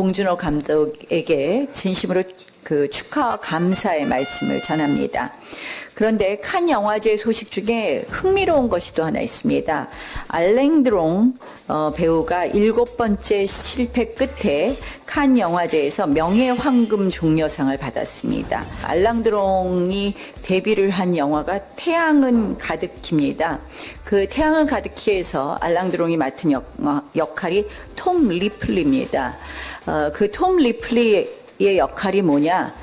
봉준호 감독에게 진심으로 그 축하와 감사의 말씀을 전합니다. 그런데 칸 영화제 소식 중에 흥미로운 것이 또 하나 있습니다. 알랭드롱 어, 배우가 일곱 번째 실패 끝에 칸 영화제에서 명예황금 종려상을 받았습니다. 알랑드롱이 데뷔를 한 영화가 태양은 가득히입니다. 그 태양은 가득히에서 알랑드롱이 맡은 역, 어, 역할이 톰 리플리입니다. 어, 그톰 리플리 의 역할이 뭐냐?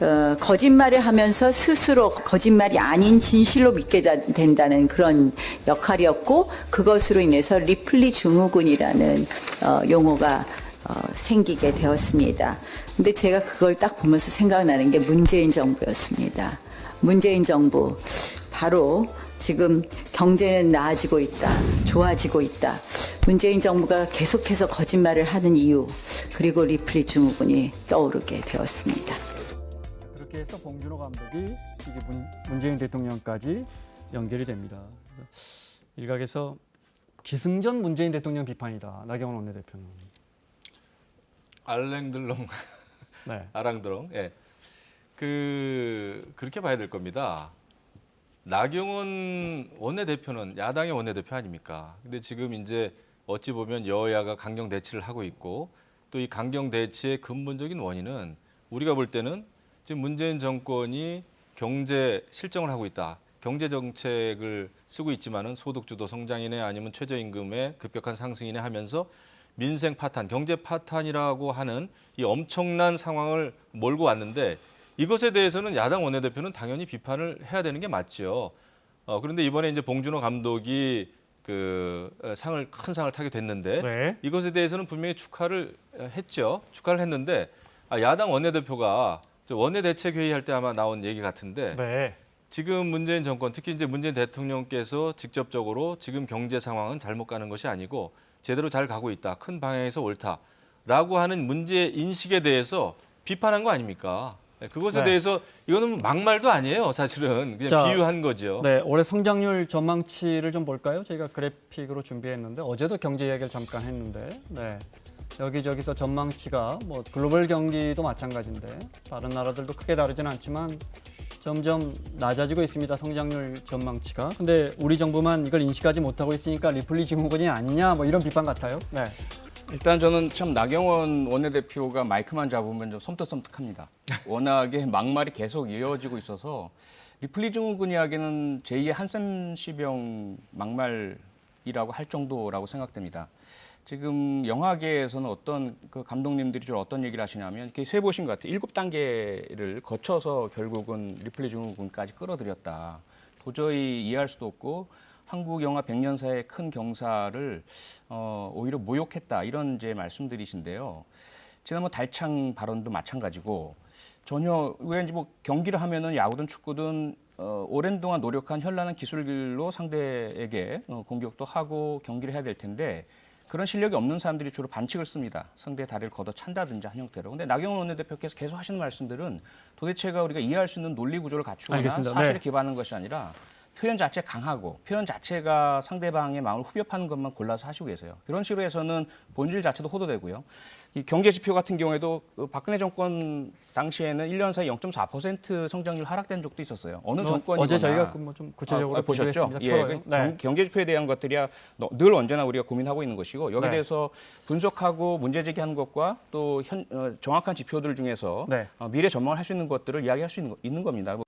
어, 거짓말을 하면서 스스로 거짓말이 아닌 진실로 믿게 다- 된다는 그런 역할이었고 그것으로 인해서 리플리 증후군이라는 어, 용어가 어, 생기게 되었습니다. 근데 제가 그걸 딱 보면서 생각나는 게 문재인 정부였습니다. 문재인 정부 바로 지금 경제는 나아지고 있다, 좋아지고 있다. 문재인 정부가 계속해서 거짓말을 하는 이유 그리고 리플리 증후군이 떠오르게 되었습니다. 그렇게 해서 봉준호 감독이 이게 문, 문재인 대통령까지 연결이 됩니다. 일각에서 기승전 문재인 대통령 비판이다. 나경원 원내대표는. 알랭들롱, 네. 아랑드롱. 예. 그 그렇게 봐야 될 겁니다. 나경원 원내대표는 야당의 원내대표 아닙니까? 근데 지금 이제 어찌 보면 여야가 강경 대치를 하고 있고 또 이 강경 대치의 근본적인 원인은 우리가 볼 때는 지금 문재인 정권이 경제 실정을 하고 있다. 경제 정책을 쓰고 있지만은 소득주도 성장이네 아니면 최저임금의 급격한 상승이네 하면서 민생 파탄, 경제 파탄이라고 하는 이 엄청난 상황을 몰고 왔는데 이것에 대해서는 야당 원내대표는 당연히 비판을 해야 되는 게 맞죠. 어, 그런데 이번에 이제 봉준호 감독이 그 어, 상을 큰 상을 타게 됐는데 네. 이것에 대해서는 분명히 축하를 했죠. 축하를 했는데 아, 야당 원내대표가 저 원내대책회의 할 때 아마 나온 얘기 같은데 네. 지금 문재인 정권 특히 이제 문재인 대통령께서 직접적으로 지금 경제 상황은 잘못 가는 것이 아니고 제대로 잘 가고 있다. 큰 방향에서 옳다라고 하는 문제 인식에 대해서 비판한 거 아닙니까? 네, 그것에 네. 대해서 이거는 막말도 아니에요. 사실은 그냥 자, 비유한 거죠. 네, 올해 성장률 전망치를 좀 볼까요? 저희가 그래픽으로 준비했는데 어제도 경제 이야기를 잠깐 했는데 네. 여기저기서 전망치가 뭐 글로벌 경기도 마찬가지인데 다른 나라들도 크게 다르진 않지만 점점 낮아지고 있습니다. 성장률 전망치가. 근데 우리 정부만 이걸 인식하지 못하고 있으니까 리플리 증후군이 아니냐 뭐 이런 비판 같아요. 네. 일단 저는 참 나경원 원내대표가 마이크만 잡으면 좀 섬뜩섬뜩합니다. 워낙에 막말이 계속 이어지고 있어서 리플리 증후군 이야기는 제2의 한센시병 막말이라고 할 정도라고 생각됩니다. 지금 영화계에서는 어떤 그 감독님들이 주로 어떤 얘기를 하시냐면 이렇게 세 보신 것 같아요. 일곱 단계를 거쳐서 결국은 리플리 증후군까지 끌어들였다. 도저히 이해할 수도 없고 한국 영화 100년사의 큰 경사를 어, 오히려 모욕했다 이런 이제 말씀들이신데요. 지난번 달창 발언도 마찬가지고 전혀 왠지 뭐 경기를 하면은 야구든 축구든 어, 오랜 동안 노력한 현란한 기술들로 상대에게 어, 공격도 하고 경기를 해야 될 텐데 그런 실력이 없는 사람들이 주로 반칙을 씁니다. 상대의 다리를 걷어 찬다든지 한 형태로. 근데 나경원 원내대표께서 계속 하시는 말씀들은 도대체가 우리가 이해할 수 있는 논리 구조를 갖추거나 알겠습니다. 사실에 네. 기반하는 것이 아니라 표현 자체 강하고 표현 자체가 상대방의 마음을 후벼파는 것만 골라서 하시고 계세요. 그런 식으로 해서는 본질 자체도 호도되고요. 이 경제 지표 같은 경우에도 그 박근혜 정권 당시에는 1년 사이 0.4% 성장률 하락된 적도 있었어요. 어느 뭐 정권이거나 어제 저희가 그뭐좀 구체적으로 아, 아, 보셨죠? 예, 네. 경, 경제 지표에 대한 것들이야 너- 늘 언제나 우리가 고민하고 있는 것이고 여기에 네. 대해서 분석하고 문제 제기하는 것과 또 현, 어, 정확한 지표들 중에서 네. 어, 미래 전망을 할 수 있는 것들을 이야기할 수 있는, 거- 있는 겁니다.